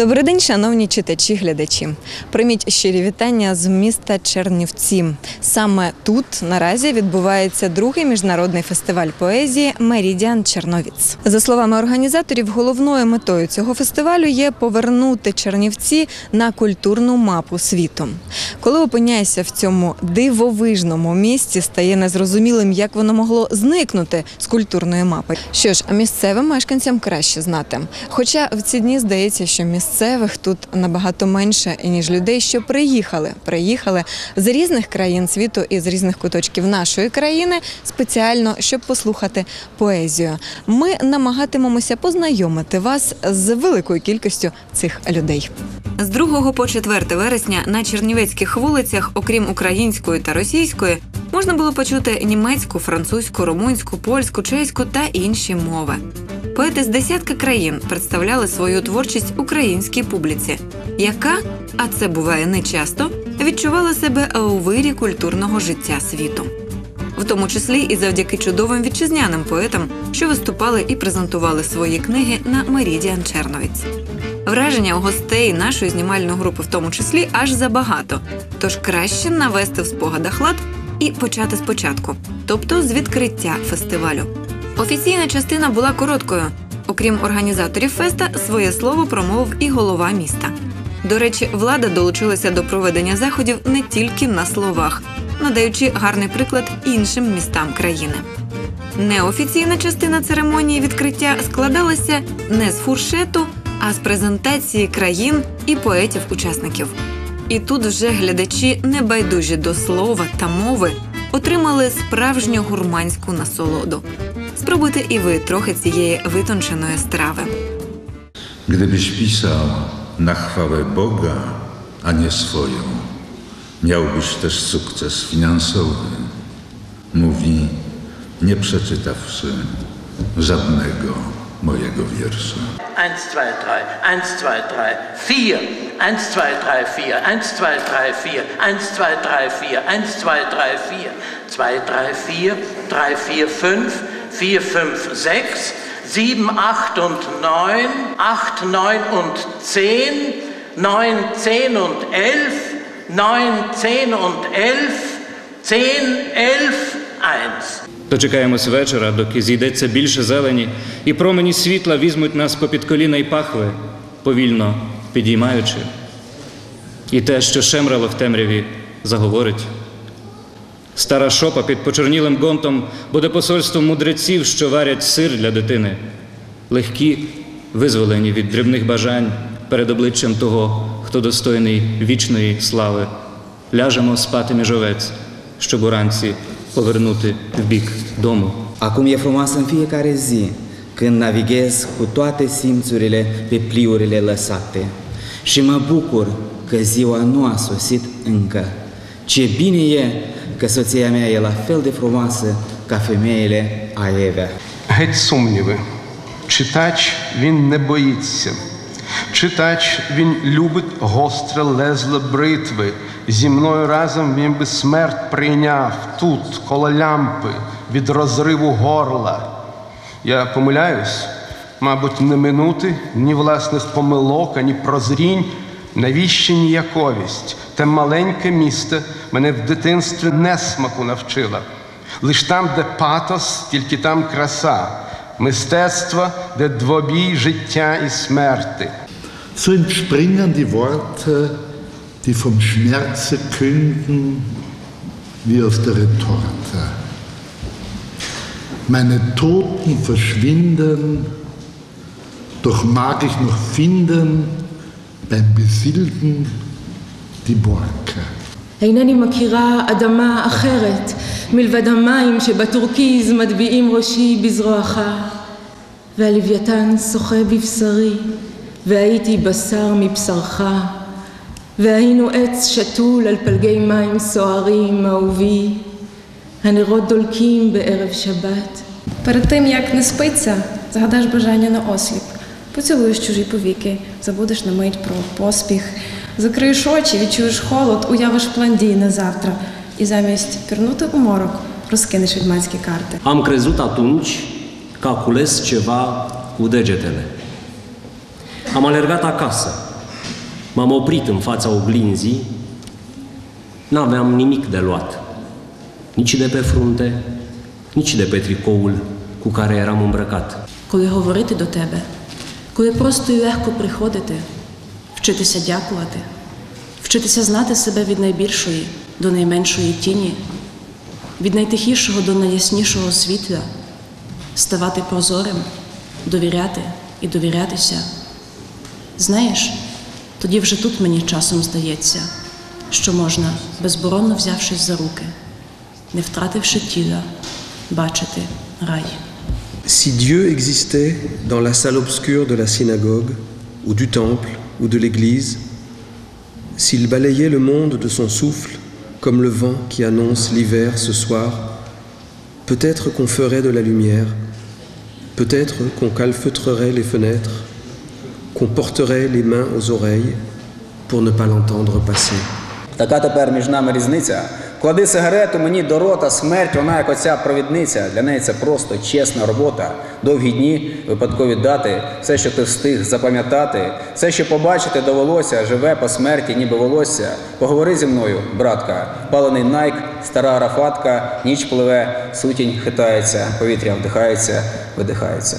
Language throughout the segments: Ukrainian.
Добрий день, шановні читачі, глядачі. Прийміть щирі вітання з міста Чернівці. Саме тут наразі відбувається другий міжнародний фестиваль поезії Мерідіан Черновіц. За словами організаторів, головною метою цього фестивалю є повернути Чернівці на культурну мапу світу. Коли опиняєшся в цьому дивовижному місці, стає незрозумілим, як воно могло зникнути з культурної мапи. Що ж, місцевим мешканцям краще знати. Хоча в ці дні здається, що місцевих тут набагато менше, ніж людей, що приїхали. Приїхали з різних країн світу і з різних куточків нашої країни спеціально, щоб послухати поезію. Ми намагатимемося познайомити вас з великою кількістю цих людей. З 2 по 4 вересня на чернівецьких вулицях, окрім української та російської, можна було почути німецьку, французьку, румунську, польську, чеську та інші мови. Поети з десятки країн представляли свою творчість українській публіці, яка, а це буває нечасто, відчувала себе у вирі культурного життя світу. В тому числі і завдяки чудовим вітчизняним поетам, що виступали і презентували свої книги на Мерідіан Черновіць. Враження у гостей нашої знімальної групи, в тому числі, аж забагато. Тож краще навести в спогадах лад і почати спочатку, тобто з відкриття фестивалю. Офіційна частина була короткою. Окрім організаторів феста, своє слово промовив і голова міста. До речі, влада долучилася до проведення заходів не тільки на словах, надаючи гарний приклад іншим містам країни. Неофіційна частина церемонії відкриття складалася не з фуршету, а з презентації країн і поетів-учасників. І тут вже глядачі, небайдужі до слова та мови, отримали справжню гурманську насолоду. Spróbujcie i wy trochę цієї витонченої страви. Gdybyś pisał na chwałę Boga, a nie swoją, miałbyś też sukces finansowy. Mówi, nie przeczytawszy żadnego mojego wiersza. 1, 2, 3, 1, 2, 3, 4, 1, 2, 3, 4, 1, 2, 3, 4, 1, 2, 3, 4, 1, 2, 3, 4, 2, 3, 4, 3, 4, 5, 4, 5, 6, 7, 8 und 9, 8, 9 und 10, 9, 10 und 11, 9, 10 und 11, 10, 11, 1. Дочекаємось вечора, доки зійдеться більше зелені, і промені світла візьмуть нас попід коліна й пахви, повільно підіймаючи. І те, що шемрало в темряві, заговорить. Стара шопа під почорнілим гонтом буде посольством мудреців, що варять сир для дитини, легкі, визволені від дрібних бажань перед обличчям того, хто достойний вічної слави. Ляжемо spати між овець, щоб уранці повернути в бік дому. Acum e frumos în fiecare zi, când navighez cu toate simțurile pe pliurile lăsate. Și mă bucur că ziua nu a sosit încă. Ce bine e că soția mea e la fel de frumoasă ca femeile Aevea. Геть сумніви. Читач він не боїться. Читач він любить гостре лезло бритви. Зі мною разом він би смерть прийняв тут, коло лямпи, від розриву горла. Я помиляюсь, мабуть, не минути ні власних помилок, ані прозрінь, навіщо ніяковість. Те маленьке місто мене в дитинстві несмаку навчило. Лиш там, де патос, тільки там краса, мистецтво, де двобій життя і смерти. So entspringen die Worte, die vom Schmerze künden, wie aus der Retorte. Meine Toten verschwinden, doch mag ich noch finden beim Besilden die Borke. אינני מכירה אדמה אחרת מלבד המים שבטורקיז מטביעים ראשי בזרועך והלוויתן שוחה בבשרי והייתי בשר מבשרך והיינו עץ שתול על פלגי מים סוערים אהובי הנרות דולקים בערב שבת Перед тим, як не спиться, загадаєш бажання на осліп. Поцілуєш чужі повіки, забудеш на мить про поспіх. Закриєш очі, відчуєш холод, уявиш план дій на завтра. І замість пірнути у морок розкинеш відьманські карти. Am crezut atunci că a cules ceva cu degetele. Am alergat acasă. M-am oprit în fața oglinzii. N-aveam nimic de luat. Nici de pe frunte, nici de pe tricoul cu care eram îmbrăcat. коли говорити до тебе, коли просто і легко приходити, вчитися дякувати, вчитися знати себе від найбільшої до найменшої тіні, від найтихішого до найяснішого світла, ставати прозорим, довіряти і довірятися. Знаєш, тоді вже тут мені часом здається, що можна, безборонно взявшись за руки, не втративши тіла, бачити рай. Si Dieu existait dans la salle obscure de la synagogue, ou du temple, ou de l'église, s'il balayait le monde de son souffle, comme le vent qui annonce l'hiver ce soir, peut-être qu'on ferait de la lumière, peut-être qu'on calfeutrerait les fenêtres, qu'on porterait les mains aux oreilles pour ne pas l'entendre passer. Клади сигарету мені до рота, смерть, вона як оця провідниця. Для неї це просто чесна робота. Довгі дні, випадкові дати, все, що ти встиг запам'ятати, все, що побачити довелося, живе по смерті, ніби волосся. Поговори зі мною, братка. Палений найк, стара арафатка, ніч пливе, сутінь хитається, повітря вдихається, видихається.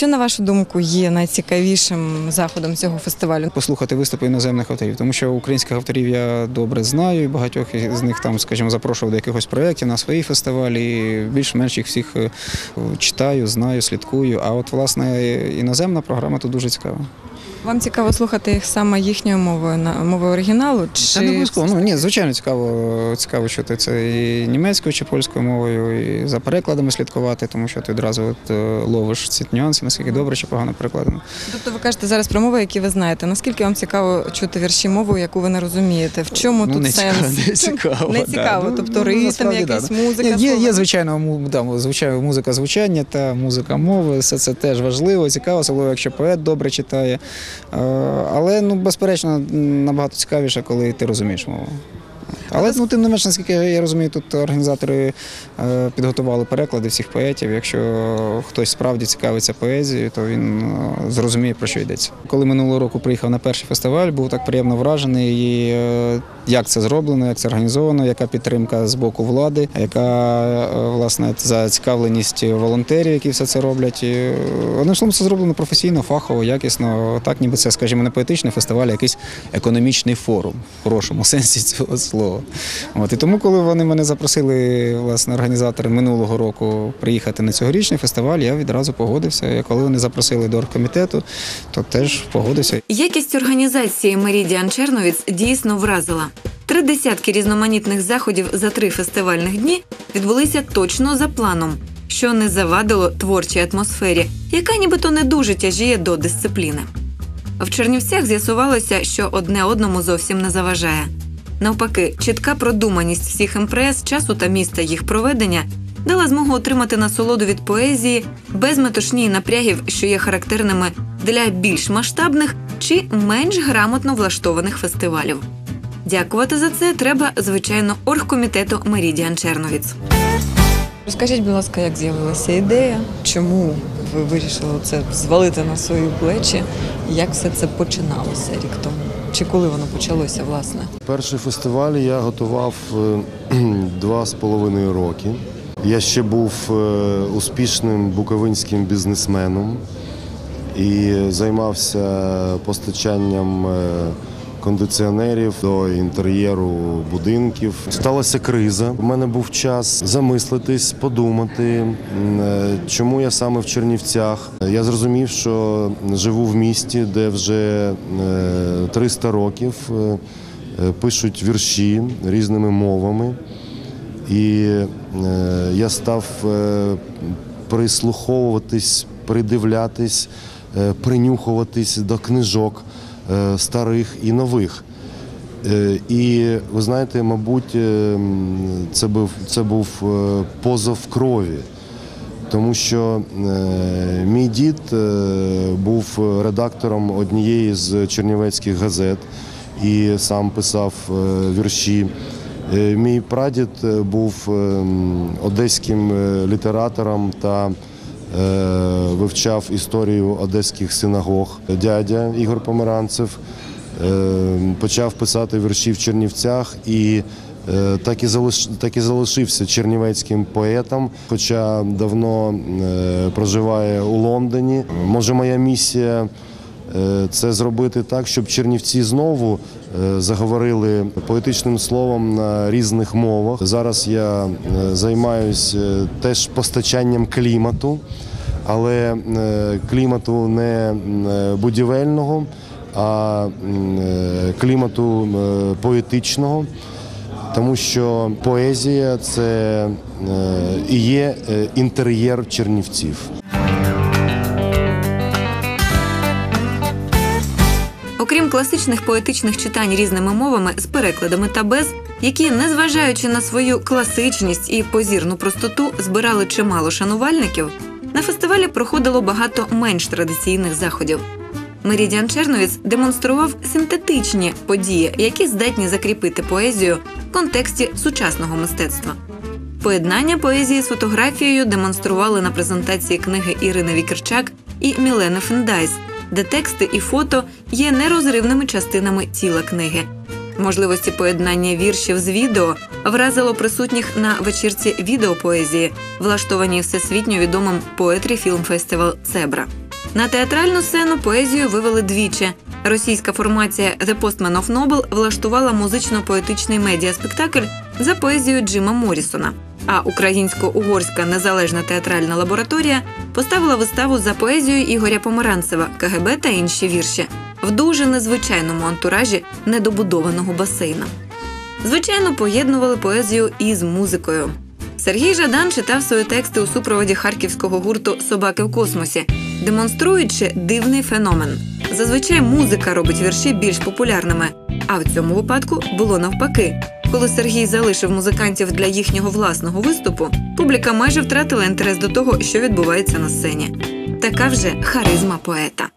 Що на вашу думку є найцікавішим заходом цього фестивалю? послухати виступи іноземних авторів, тому що українських авторів я добре знаю, і багатьох з них там, скажімо, запрошував до якихось проєктів на свої фестивалі. Більш-менш їх всіх е, читаю, знаю, слідкую. А от власне іноземна програма тут дуже цікава. Вам цікаво слухати їх саме їхньою мовою мовою оригіналу? Чи не обов'язково. Ну ні, звичайно, цікаво, цікаво чути це і німецькою чи польською мовою, і за перекладами слідкувати, тому що ти одразу от, е, ловиш ці нюанси, наскільки добре чи погано перекладено. тобто ви кажете зараз про мови, які ви знаєте? Наскільки вам цікаво чути вірші мовою, яку ви не розумієте? В чому ну, тут не сенс? цікаво, не цікаво. Не цікаво. Ну, тобто ну, ритм, насправді, якийсь да. музика. Ні, є, є звичайно, да, звичайно, музика звучання та музика мови. Все це теж важливо, цікаво, особливо якщо поет добре читає. Е, Але ну, безперечно, набагато цікавіше, коли ти розумієш мову. Але ну, тим не менш, наскільки я розумію, тут організатори е, підготували переклади всіх поетів. Якщо хтось справді цікавиться поезією, то він е, зрозуміє, про що йдеться. Коли минулого року приїхав на перший фестиваль, був так приємно вражений, і, е, як це зроблено, як це організовано, яка підтримка з боку влади, яка власне зацікавленість волонтерів, які все це роблять. Одним словом, це зроблено професійно, фахово, якісно. Так, ніби це, скажімо, не поетичний фестиваль, а якийсь економічний форум в хорошому сенсі цього слова. От і тому, коли вони мене запросили, власне, організатори минулого року приїхати на цьогорічний фестиваль, я відразу погодився. І коли вони запросили до оргкомітету, то теж погодився. Якість організації Мерідіан Черновіц дійсно вразила. Три десятки різноманітних заходів за три фестивальних дні відбулися точно за планом, що не завадило творчій атмосфері, яка нібито не дуже тяжіє до дисципліни. В Чернівцях з'ясувалося, що одне одному зовсім не заважає. Навпаки, чітка продуманість всіх імпрез, часу та міста їх проведення дала змогу отримати насолоду від поезії без метушні напрягів, що є характерними для більш масштабних чи менш грамотно влаштованих фестивалів. Дякувати за це треба, звичайно, оргкомітету Мерідіан Черновіц. Розкажіть, будь ласка, як з'явилася ідея? Чому ви вирішили це звалити на свої плечі? Як все це починалося рік тому? Чи коли воно почалося, власне? Перший фестиваль я готував е, два з половиною роки. Я ще був е, успішним буковинським бізнесменом і займався постачанням е, кондиціонерів до інтер'єру будинків. Сталася криза. У мене був час замислитись, подумати, е, чому я саме в Чернівцях. Я зрозумів, що живу в місті, де вже е, 300 років е, е, пишуть вірші різними мовами. І е, я став е, прислуховуватись, придивлятись, е, принюхуватись до книжок е, старих і нових. Е, І ви знаєте, мабуть, е, це був, це був е, позов крові. Тому що е, мій дід е, був редактором однієї з чернівецьких газет і сам писав е, вірші. Е, Мій прадід е, був е, одеським е, літератором та вивчав історію одеських синагог. Дядя Ігор Помаранцев е, почав писати вірші в Чернівцях і е, так і залиш, так і залишився чернівецьким поетом, хоча давно е, проживає у Лондоні. Може, моя місія. е, Це зробити так, щоб Чернівці знову е, заговорили поетичним словом на різних мовах. Зараз я займаюся теж постачанням клімату, але е, клімату не е, будівельного, а е, клімату е, поетичного. Тому що поезія це е, і є е, інтер'єр чернівців. Класичних поетичних читань різними мовами з перекладами та без, які, незважаючи на свою класичність і позірну простоту, збирали чимало шанувальників, на фестивалі проходило багато менш традиційних заходів. Мерідіан Черновіц демонстрував синтетичні події, які здатні закріпити поезію в контексті сучасного мистецтва. Поєднання поезії з фотографією демонстрували на презентації книги Ірини Вікерчак і Мілени Фендайс, де тексти і фото є нерозривними частинами тіла книги. Можливості поєднання віршів з відео вразило присутніх на вечірці відеопоезії, влаштованій всесвітньо відомим поетрі фільм-фестивал Цебра. На театральну сцену поезію вивели двічі. Російська формація The Postman of Noble влаштувала музично-поетичний медіаспектакль за поезією Джима Морісона. А українсько-угорська незалежна театральна лабораторія поставила виставу за поезією Ігоря Помаранцева КГБ та інші вірші в дуже незвичайному антуражі недобудованого басейна. Звичайно, поєднували поезію із музикою. Сергій Жадан читав свої тексти у супроводі харківського гурту Собаки в космосі, демонструючи дивний феномен. Зазвичай музика робить вірші більш популярними. А в цьому випадку було навпаки. Коли Сергій залишив музикантів для їхнього власного виступу, публіка майже втратила інтерес до того, що відбувається на сцені. Така вже харизма поета.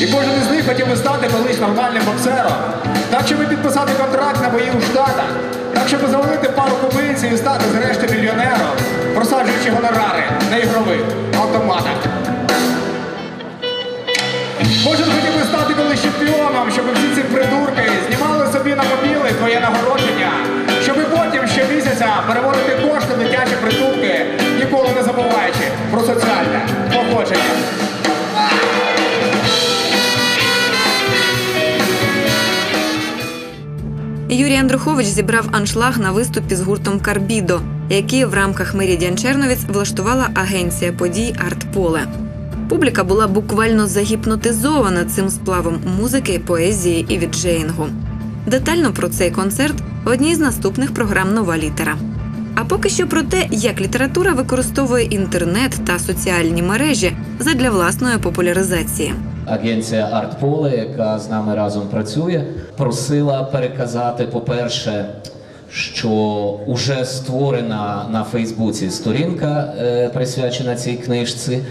І кожен із них хотів би стати колись нормальним боксером. Так, щоб підписати контракт на бої у Штатах, так, щоб завалити пару кубинців і стати зрештою мільйонером, просаджуючи гонорари на ігрових автоматах. Кожен хотів би стати колись чемпіоном, щоб всі ці придурки знімали на мобіли твоє нагородження, щоб потім щомісяця переводити кошти дитячі притулки, ніколи не забуваючи про соціальне походження. Юрій Андрухович зібрав аншлаг на виступі з гуртом Карбідо, який в рамках Мерідіан Черновіць влаштувала агенція подій Артполе. Публіка була буквально загіпнотизована цим сплавом музики, поезії і віджеїнгу. Детально про цей концерт в одній з наступних програм Нова літера. А поки що про те, як література використовує інтернет та соціальні мережі задля власної популяризації. Агенція Артполе, яка з нами разом працює, просила переказати, по-перше, що вже створена на Фейсбуці сторінка, е, присвячена цій книжці.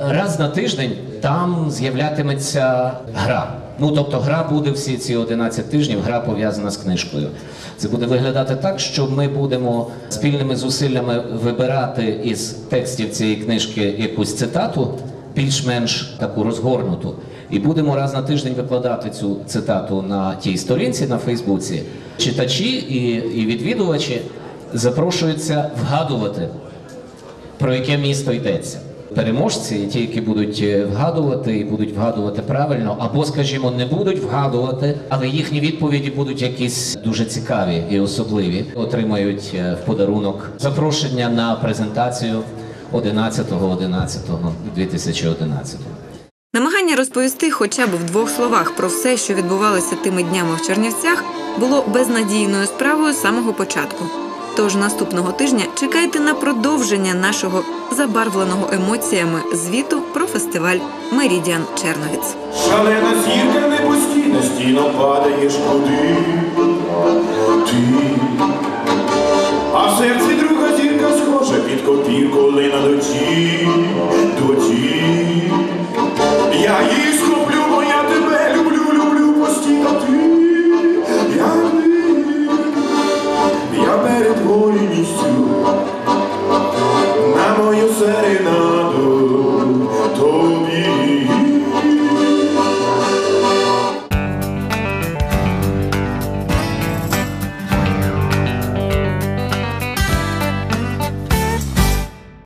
Раз на тиждень там з'являтиметься гра. Ну тобто, гра буде всі ці 11 тижнів, гра пов'язана з книжкою. Це буде виглядати так, що ми будемо спільними зусиллями вибирати із текстів цієї книжки якусь цитату, більш-менш таку розгорнуту, і будемо раз на тиждень викладати цю цитату на тій сторінці на Фейсбуці. Читачі і, і відвідувачі запрошуються вгадувати, про яке місто йдеться. Переможці, ті, які будуть е, вгадувати і будуть вгадувати правильно, або, скажімо, не будуть вгадувати, але їхні відповіді будуть якісь дуже цікаві і особливі. Отримають е, в подарунок запрошення на презентацію 11.11.2011. Намагання розповісти хоча б в двох словах про все, що відбувалося тими днями в Чернівцях, було безнадійною справою з самого початку. Тож наступного тижня чекайте на продовження нашого забарвленого емоціями звіту про фестиваль Мерідіан Черновіць. Шалена зірка не постійно стіно падаєш куди ти. А в серці друга зірка схожа під копірку коли на ті,